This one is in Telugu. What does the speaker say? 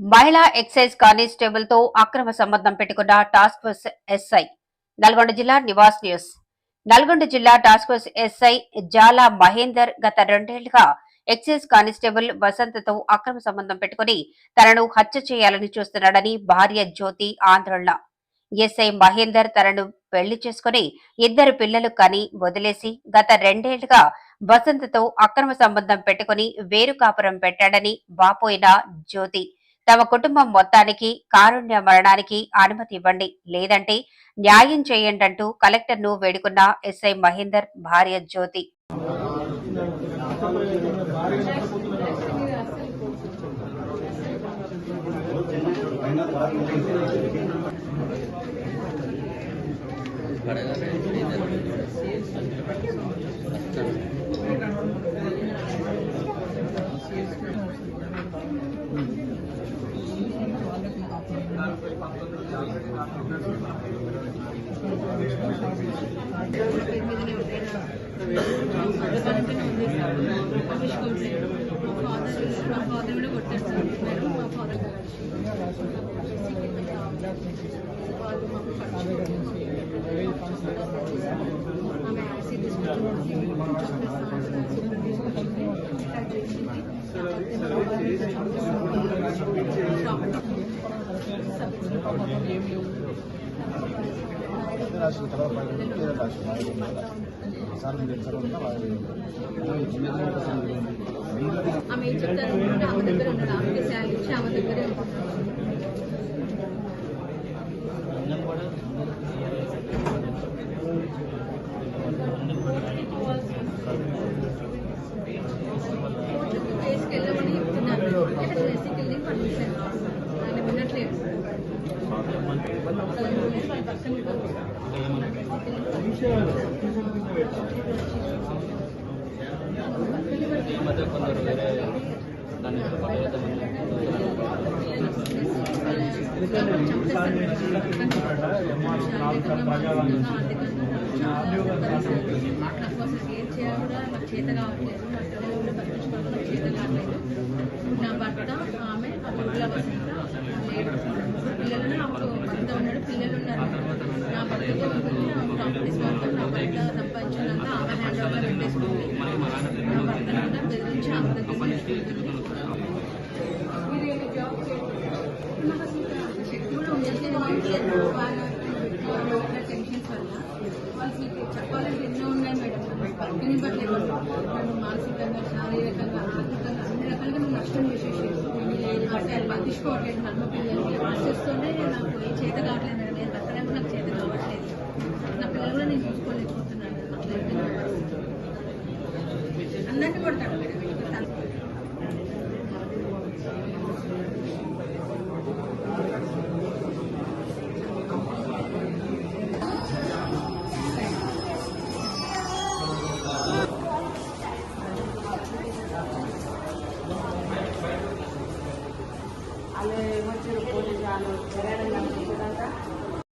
మహిళా ఎక్సైజ్ కానిస్టేబుల్తో అక్రమ సంబంధం పెట్టుకున్న టాస్క్ ఫోర్స్ ఎస్ఐ నల్గొండ జిల్లా నివాస్ న్యూస్. నల్గొండ జిల్లా task force SI Jala Mahender గత రెండేళ్ళుగా ఎక్సైజ్ కానిస్టేబుల్ వసంతతో అక్రమ సంబంధం పెట్టుకుని తనను హత్య చేయాలని చూస్తున్నాడని భార్య జ్యోతి ఆందోళన. ఎస్ఐ మహేందర్ తనను పెళ్ళి చేసుకుని ఇద్దరు పిల్లలు కని వదిలేసి గత రెండేళ్ళుగా వసంతతో అక్రమ సంబంధం పెట్టుకుని వేరు కాపురం పెట్టాడని బాపోయిన జ్యోతి. తమ కుటుంబం మొత్తానికి కారుణ్య మరణానికి అనుమతి ఇవ్వండి. లేదంటే న్యాయం చేయండి అంటూ కలెక్టర్ను వేడుకున్న ఎస్ఐ మహేందర్ భార్య జ్యోతి. ఫాదర్ కూడా కొట్టేస్తారు మా ఫాదర్ వాళ్ళు మాకు ఆమె యాసిడ్ రాసిన తర్వాత పైన రాసిన సార్ మీరు ఆమె చెప్తారు ఆమె దగ్గర ఉన్నాడు. శాలరీ ఇచ్చి ఆమె దగ్గరే ఉంటున్నాడు వాళ్ళ పక్కన ఏం చేయాలో కూడా నాకు చేత కావట్లేదు. చేత కావట్లేదు నా భర్త ఆమె ఊళ్ళో వసంత లేడు పిల్లలను నాకు ఉన్నాడు పిల్లలు ఉన్నారు. నా భర్తతో ఉంటుంది ప్రాపర్టీస్ మొత్తం నా భర్త సంపాదించినాక ఆమె హ్యాండ్ ఓవర్ పెట్టేసుకుంది. నా భర్త కూడా బెదిరించి శక్తి కూడా ఉండట్లేదు వాళ్ళ టెన్షన్స్ వల్ల వాళ్ళకి చెప్పాలంటే ఎన్నో ఉన్నాయి మేడం. పక్కని నన్ను మానసికంగా శారీరకంగా రకాలుగా నేను నష్టం చేసేసి అంటే అది పట్టించుకోవట్లేదు. నన్ను పిల్లలకి ఆశిస్తూనే నాకు ఏ చేత కావట్లేదు నేను బతకడానికి నాకు చేత కావట్లేదు. నా పిల్లలు కూడా నేను చూసుకోలేకపోతున్నాను. అట్లా అన్నట్టు వాళ్ళు ఏమొచ్చారు పోలీసు వాళ్ళు? ఎక్కడ